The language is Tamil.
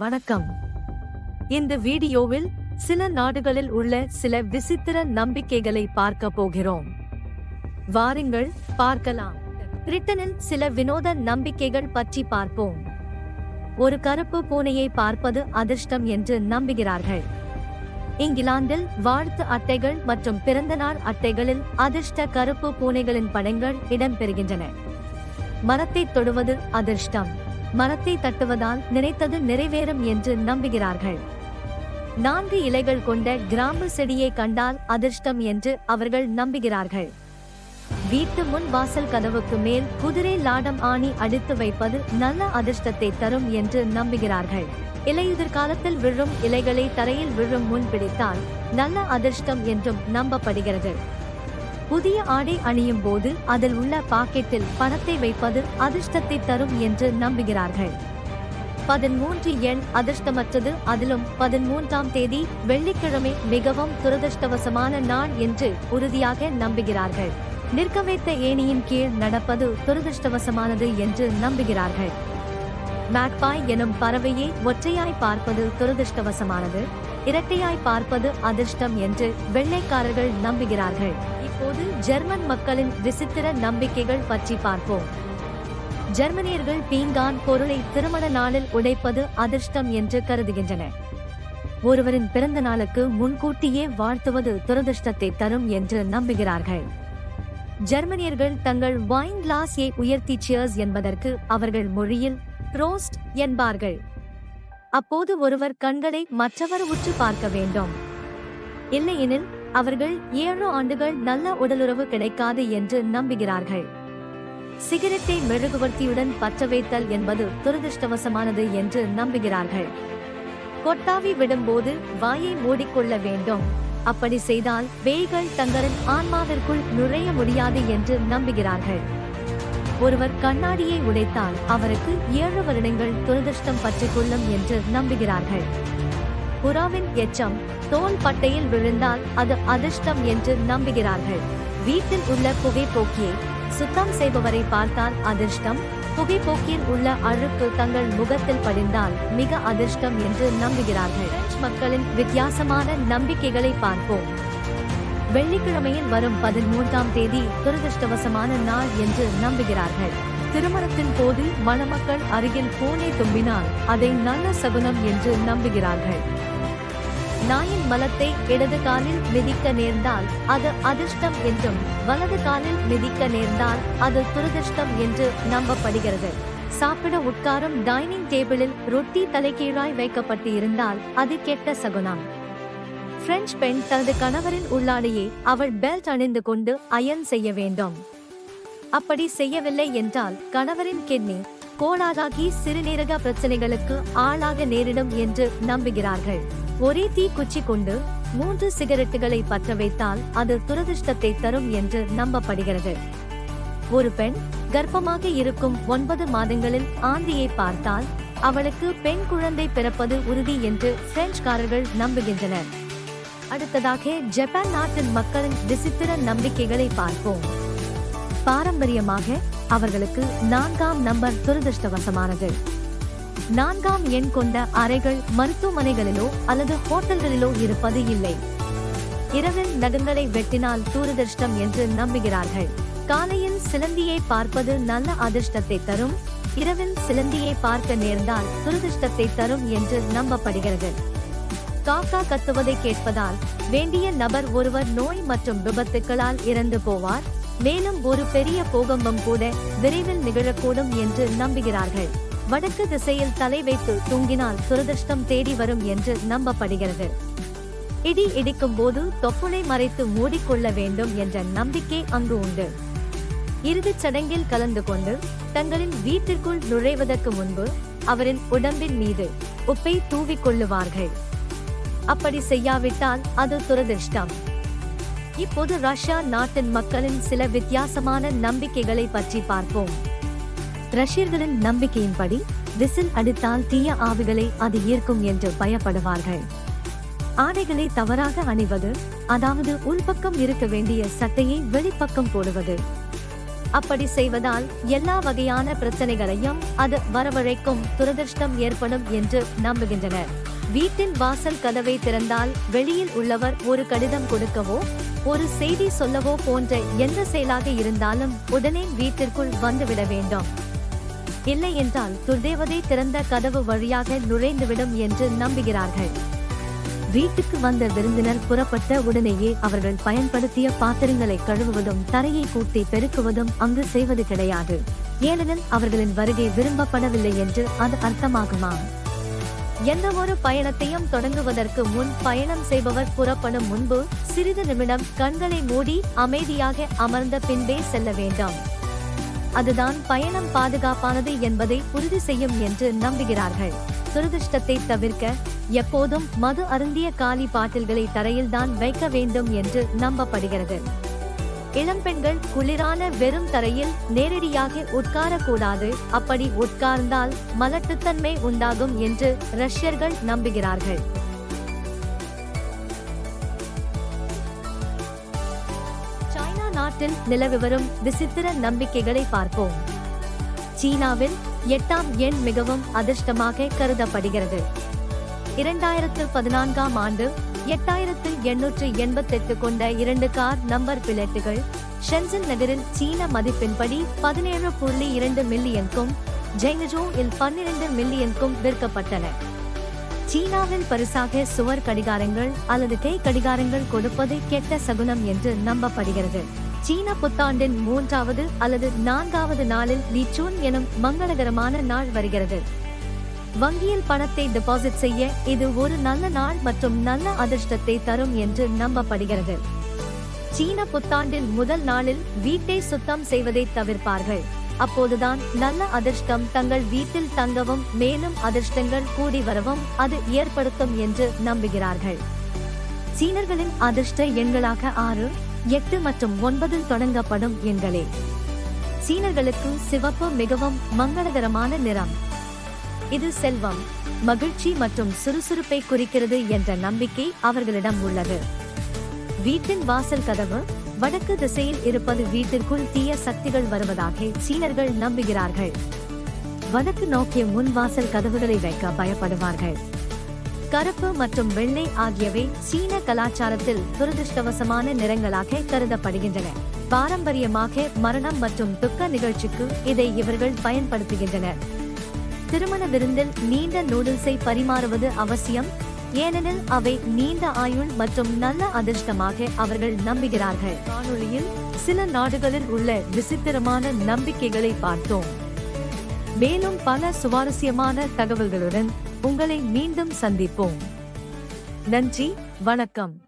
வணக்கம். இந்த வீடியோவில் சில நாடுகளில் உள்ள சில விசித்திர நம்பிக்கைகளை பார்க்க போகிறோம். வாருங்கள் பார்க்கலாம். பிரிட்டனில் சில வினோத நம்பிக்கைகள் பற்றி பார்ப்போம். ஒரு கருப்பு பூனையை பார்ப்பது அதிர்ஷ்டம் என்று நம்புகிறார்கள். இங்கிலாந்தில் வாழ்த்து அட்டைகள் மற்றும் பிறந்தநாள் அட்டைகளில் அதிர்ஷ்ட கருப்பு பூனைகளின் படங்கள் இடம்பெறுகின்றன. மரத்தை தொடுவது அதிர்ஷ்டம். மரத்தை தட்டுவதால் நினைத்தது நிறைவேறும் என்று நம்புகிறார்கள். நான்கு இலைகள் கொண்ட கிராம்பு செடியை கண்டால் அதிர்ஷ்டம் என்று அவர்கள் நம்புகிறார்கள். வீட்டு முன் வாசல் கதவுக்கு மேல் குதிரை லாடம் ஆணி அடித்து வைப்பது நல்ல அதிர்ஷ்டத்தை தரும் என்று நம்புகிறார்கள். இலையுதிர் காலத்தில் விழும் இலைகளை தரையில் விழும் முன் பிடித்தால் நல்ல அதிர்ஷ்டம் என்றும் நம்பப்படுகிறது. புதிய ஆடை அணியும் போது அதில் உள்ள பாக்கெட்டில் பணத்தை வைப்பது அதிர்ஷ்டத்தை தரும் என்று நம்புகிறார்கள். பதிமூன்று எண் அதிர்ஷ்டமற்றது. அதிலும் பதிமூன்றாம் தேதி வெள்ளிக்கிழமை மிகவும் துரதிருஷ்டவசமான நாள் என்று உறுதியாக நம்புகிறார்கள். நிற்க வைத்த ஏணியின் கீழ் நடப்பது துரதிருஷ்டவசமானது என்று நம்புகிறார்கள். மேக்பாய் எனும் பறவையை ஒற்றையாய் பார்ப்பது துரதிருஷ்டவசமானது. இரட்டையாய் பார்ப்பது அதிர்ஷ்டம் என்று வெள்ளைக்காரர்கள் நம்புகிறார்கள். இப்போது ஜெர்மன் மக்களின் விசித்திர நம்பிக்கைகள் பற்றி பார்ப்போம். ஜெர்மனியர்கள் பீங்கான் பொருளை திருமண நாளில் உடைப்பது அதிர்ஷ்டம் என்று கருதுகின்றனர். ஒருவரின் பிறந்த நாளுக்கு முன்கூட்டியே வாழ்த்துவது துரதிர்ஷ்டத்தை தரும் என்று நம்புகிறார்கள். ஜெர்மனியர்கள் தங்கள் வைன் கிளாஸை உயர்த்தி சியர்ஸ் என்பதற்கு அவர்கள் மொழியில் ரோஸ்ட் என்பார்கள். அப்போது ஒருவர் கண்களை மற்றவர் உற்று பார்க்க வேண்டும். இல்லையெனில் அவர்கள் ஏழு ஆண்டுகள் நல்ல உடலுறவு கிடைக்காது என்று நம்புகிறார்கள். சிகரெட்டை மெழுகுவர்த்தியுடன் பற்ற வைத்தல் என்பது துரதிருஷ்டவசமானது என்று நம்புகிறார்கள். கொட்டாவி விடும்போது வாயை மூடிக்கொள்ள வேண்டும். அப்படி செய்தால் பேய்கள் தங்களின் ஆன்மாவிற்குள் நுழைய முடியாது என்று நம்புகிறார்கள். ஒருவர் கண்ணாடியை உடைத்தால் அவருக்கு ஏழு வருடங்கள் துரதிருஷ்டம் பற்றிக் கொள்ளும் என்று நம்புகிறார்கள். புறாவின் எச்சம் தோல் பட்டையில் விழுந்தால் அது அதிர்ஷ்டம் என்று நம்புகிறார்கள். வீட்டில் உள்ள புகைப்போக்கியை சுத்தம் செய்பவரை பார்த்தால் அதிர்ஷ்டம் புகைப்போக்கியில் உள்ள அழுக்கு தங்கள் முகத்தில் படிந்தால் மிக அதிர்ஷ்டம் என்று நம்புகிறார்கள். மக்களின் வித்தியாசமான நம்பிக்கைகளை பார்ப்போம். வெள்ளிக்கிழமையில் வரும் பதிமூன்றாம் தேதி துரதிருஷ்டவசமான நாள் என்று நம்புகிறார்கள். திருமணத்தின் போது மணமக்கள் அருகில் பூனை தும்பினால் அதை நல்ல சகுனம் என்று நம்புகிறார்கள். நாயின் மலத்தை இடது காலில் மிதிக்க நேர்ந்தால் அது அதிர்ஷ்டம் என்றும் வலது காலில் மிதிக்க நேர்ந்தால் அது துரதிர்ஷ்டம் என்று நம்பப்படுகிறது. சாப்பிட உட்காரும் டைனிங் டேபிளில் ரொட்டி தலைகீழாய் வைக்கப்பட்டு இருந்தால் அது கெட்ட சகுனம். பிரெஞ்சு பெண் தனது கணவரின் உள்ளாடையே அவள் பெல்ட் அணிந்து கொண்டு அயன் செய்ய வேண்டும். அப்படி செய்யவில்லை என்றால் கணவரின் கிட்னி கோளாறாகி சிறுநீரக பிரச்சனைகளுக்கு ஆளாக நேரிடும் என்று நம்புகிறார்கள். ஒரே தீ குச்சி கொண்டு மூன்று சிகரெட்டுகளை பற்ற வைத்தால் அது துரதிர்ஷ்டத்தை தரும் என்று நம்பப்படுகிறது. ஒரு பெண் கர்ப்பமாக இருக்கும் ஒன்பது மாதங்களில் ஆந்தியை பார்த்தால் அவளுக்கு பெண் குழந்தை பிறப்பது உறுதி என்று பிரெஞ்சுக்காரர்கள் நம்புகின்றனர். அடுத்ததாக ஜப்பான் நாட்டின் மக்களின் விசித்திர நம்பிக்கைகளை பார்ப்போம். பாரம்பரியமாக அவர்களுக்கு நான்காம் நம்பர் துரதிருஷ்டவசமானது. நான்காம் எண் கொண்ட அறைகள் மருத்துவமனைகளிலோ அல்லது ஹோட்டல்களிலோ இருப்பது இல்லை. இரவில் நகங்களை வெட்டினால் தூரதிர்ஷ்டம் என்று நம்புகிறார்கள். காலையில் சிலந்தியை பார்ப்பது நல்ல அதிர்ஷ்டத்தை தரும் இரவில் சிலந்தியை பார்க்க நேர்ந்தால் துரதிர்ஷ்டத்தை தரும் என்று நம்பப்படுகிறது. காக்கா கத்துவதை கேட்பதால் வேண்டிய நபர் ஒருவர் நோய் மற்றும் விபத்துக்களால் இறந்து போவார். மேலும் ஒரு பெரிய பூகம்பம் கூட விரைவில் நிகழக்கூடும் என்று நம்புகிறார்கள். வடக்கு திசையில் தலை வைத்து தூங்கினால் துரதிருஷ்டம் தேடி வரும் என்று நம்பப்படுகிறது. இடி இடிக்கும் போது தொப்புளை மறைத்து மூடிக்கொள்ள வேண்டும் என்ற நம்பிக்கை அங்கு உண்டு. இறுதிச் சடங்கில் கலந்து கொண்டு தங்களின் வீட்டிற்குள் நுழைவதற்கு முன்பு அவரின் உடம்பின் மீது உப்பை தூவிக் கொள்ளுவார்கள். அப்படி செய்யாவிட்டால் அது துரதிர்ஷ்டம். இப்போது ரஷ்யா நாட்டின் மக்களின் சில வித்தியாசமான நம்பிக்கைகளை பற்றி பார்ப்போம். ரஷ்யர்களின் நம்பிக்கையின்படி விசில் அடித்தால் தீய ஆவிகளை அது ஈர்க்கும் என்று பயப்படுவார்கள். ஆடைகளை தவறாக அணிவது அதாவது உள்பக்கம் இருக்க வேண்டிய சட்டையை வெளிப்பக்கம் போடுவது. அப்படி செய்வதால் எல்லா வகையான பிரச்சனைகளையும் அது வரவழைக்கும் துரதிருஷ்டம் ஏற்படும் என்று நம்புகின்றனர். வீட்டின் வாசல் கதவை திறந்தால் வெளியில் உள்ளவர் ஒரு கடிதம் கொடுக்கவோ ஒரு செய்தி சொல்லவோ போன்ற எந்த செயலாக இருந்தாலும் உடனே வீட்டிற்குள் வந்துவிட வேண்டும். இல்லை என்றால் துர்தேவதை திறந்த கதவு வழியாக நுழைந்துவிடும் என்று நம்புகிறார்கள். வீட்டுக்கு வந்த விருந்தினர் புறப்பட்ட உடனேயே அவர்கள் பயன்படுத்திய பாத்திரங்களை கழுவுவதும் தரையை கூட்டி பெருக்குவதும் அங்கு செய்வது கிடையாது. ஏனெனில் அவர்களின் வருகை விரும்பப்படவில்லை என்று அது அர்த்தமாகுமா? எந்த ஒரு பயணத்தையும் தொடங்குவதற்கு முன் பயணம் செய்பவர் புறப்படும் முன்பு சிறிது நிமிடம் கண்களை மூடி அமைதியாக அமர்ந்த பின்பே செல்ல வேண்டும். அதுதான் பயணம் பாதுகாப்பானது என்பதை உறுதி செய்யும் என்று நம்புகிறார்கள். துரதிர்ஷ்டத்தை தவிர்க்க எப்போதும் மது அருந்திய காலி பாட்டில்களை தரையில்தான் வைக்க வேண்டும் என்று நம்பப்படுகிறது. இளம்பெண்கள் குளிரான வெறும் தரையில் நேரடியாக உட்காரக்கூடாது. அப்படி உட்கார்ந்தால் மலட்டுத்தன்மை உண்டாகும் என்று ரஷ்யர்கள் நம்புகிறார்கள். சைனா நாட்டில் நிலவி வரும் விசித்திர நம்பிக்கைகளை பார்ப்போம். சீனாவில் எட்டாம் எண் மிகவும் அதிர்ஷ்டமாக கருதப்படுகிறது. இரண்டாயிரத்து பதினான்காம் ஆண்டு எட்டாயிரத்து எண்ணூற்று எண்பத்தெட்டு கொண்ட இரண்டு கார் நம்பர் பிளேட்டுகள் ஷென்சன் நகரில் சீன மதிப்பின்படி பதினேழு புள்ளி இரண்டு மில்லியனுக்கும் ஜெய்னஜோ இல் பன்னிரண்டு மில்லியனுக்கும் விற்கப்பட்டன. சீனாவில் பரிசாக சுவர் கடிகாரங்கள் அல்லது கை கடிகாரங்கள் கொடுப்பது கெட்ட சகுனம் என்று நம்பப்படுகிறது. சீன புத்தாண்டின் மூன்றாவது அல்லது நான்காவது நாளில் லீச்சூன் எனும் மங்களகரமான நாள் வருகிறது. வங்கியில் பணத்தை டெபாசிட் செய்ய இது ஒரு நல்ல நாள் மற்றும் நல்ல அதிர்ஷ்டத்தை தரும் என்று நம்பப்படுகிறது. சீன புத்தாண்டின் முதல் நாளில் வீட்டை சுத்தம் செய்வதை தவிர்ப்பார்கள். அப்போதுதான் நல்ல அதிர்ஷ்டம் தங்கள் வீட்டில் தங்கவும் மேலும் அதிர்ஷ்டங்கள் கூடி வரவும் அது ஏற்படுத்தும் என்று நம்புகிறார்கள். சீனர்களின் அதிர்ஷ்ட எண்களாக ஆறு எட்டு மற்றும் ஒன்பதில் தொடங்கப்படும் எண்களே. சீனர்களுக்கு சிவப்பு மிகவும் மங்களகரமான நிறம். இது செல்வம் மகிழ்ச்சி மற்றும் சுறுசுறுப்பை குறிக்கிறது என்ற நம்பிக்கை அவர்களிடம் உள்ளது. வீட்டின் வாசல் கதவு வடக்கு திசையில் இருப்பது வீட்டிற்குள் தீய சக்திகள் வருவதாக சீனர்கள் நம்புகிறார்கள். வடக்கு நோக்கிய முன் வாசல் கதவுகளை வைக்க பயப்படுவார்கள். கருப்பு மற்றும் வெள்ளை ஆகியவை சீன கலாச்சாரத்தில் துரதிருஷ்டவசமான நிறங்களாக கருதப்படுகின்றன. பாரம்பரியமாக மரணம் மற்றும் துக்க நிகழ்ச்சிக்கு இதை இவர்கள் பயன்படுத்துகின்றனர். திருமண விருந்தில் நீண்ட நூடுல்ஸை பரிமாறுவது அவசியம். ஏனெனில் அவை நீண்ட ஆயுள் மற்றும் நல்ல அதிர்ஷ்டமாக அவர்கள் நம்புகிறார்கள். காணொளியில் சில நாடுகளில் உள்ள விசித்திரமான நம்பிக்கைகளை பார்த்தோம். மேலும் பல சுவாரஸ்யமான தகவல்களுடன் உங்களை மீண்டும் சந்திப்போம். நன்றி வணக்கம்.